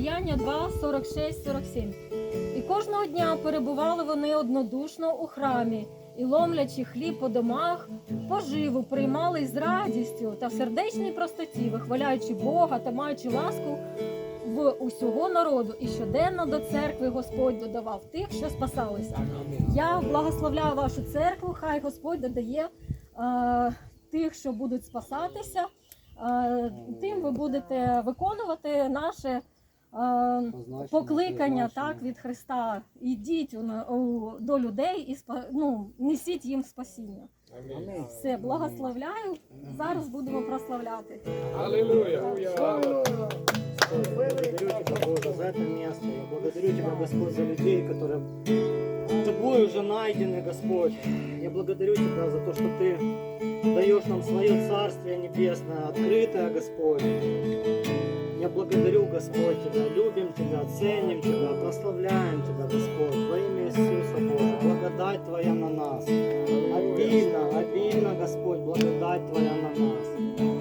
Діяння 2, 46, 47. І кожного дня перебували вони однодушно у храмі, і ломлячи хліб по домах, поживу приймали з радістю та в сердечній простоті, вихваляючи Бога та маючи ласку в усього народу. І щоденно до церкви Господь додавав тих, що спасалися. Я благословляю вашу церкву, хай Господь додає е, тих, що будуть спасатися. Е, тим ви будете виконувати наше покликання так, від Христа. Ідіть у, на- у, до людей і спа- ну, несіть їм спасіння. Все, благословляю. Зараз будемо прославляти. Аллилуйя. Благодарю Тебя, Боже, за это место. Я благодарю Тебя, Господь, за людей, которые Тобой уже найдены, Господь. Я благодарю Тебя за то, что Ты даешь нам свое Царствие Небесное, открытое, Господь. Я благодарю, Господь, Тебя, любим Тебя, ценим Тебя, прославляем Тебя, Господь, во имя Иисуса, Боже. Благодать Твоя на нас. Обильно, обильно, Господь, благодать Твоя на нас.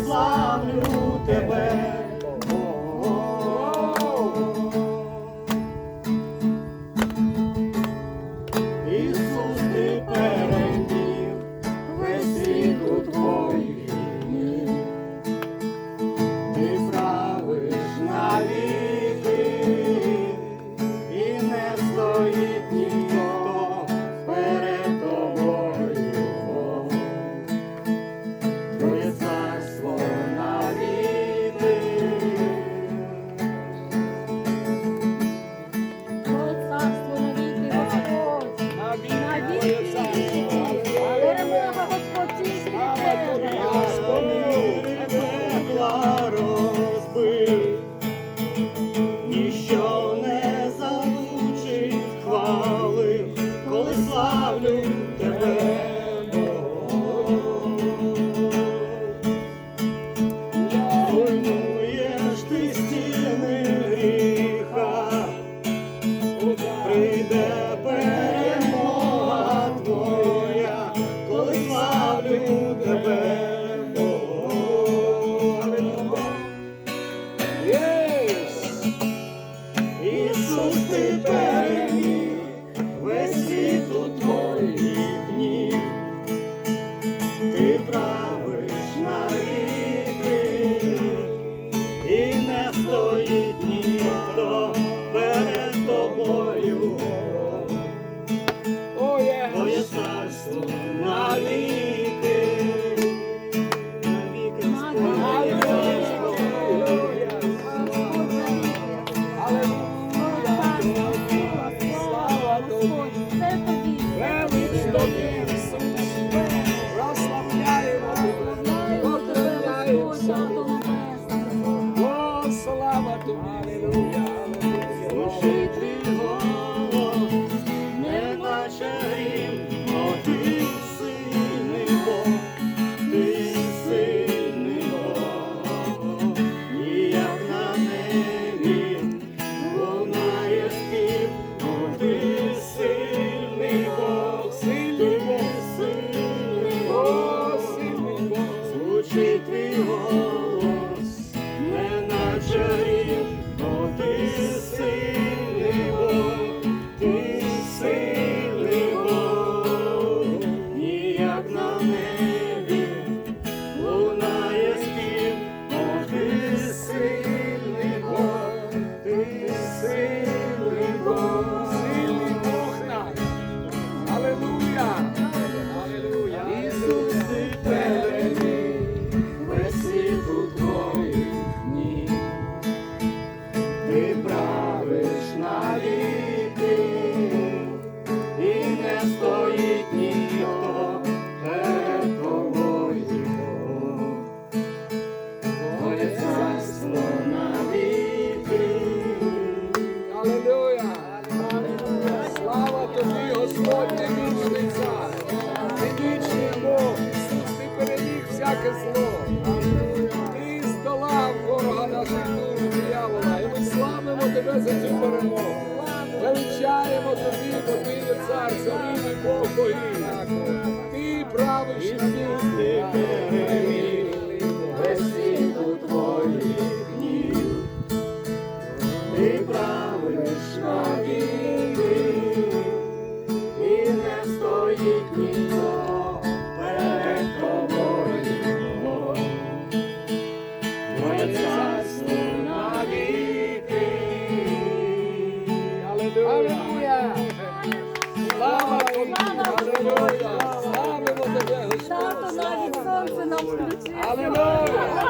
fly. ಯಾರೋ ніхто перед тобою. Твоє царство навіки, стоїть ніхто перед тобою, Твоє царство на віки. Аллилуйя! Слава тобі, Господь, ти вічний цар, ти вічний Бог, ти переміг всяке зло. Ти здолав ворога наших душ, диявола, і ми славимо тебе за цю перемогу. Вітаємо тобі, бо ти є цар, самий Бог Богів. Ти правиш на চালু নয়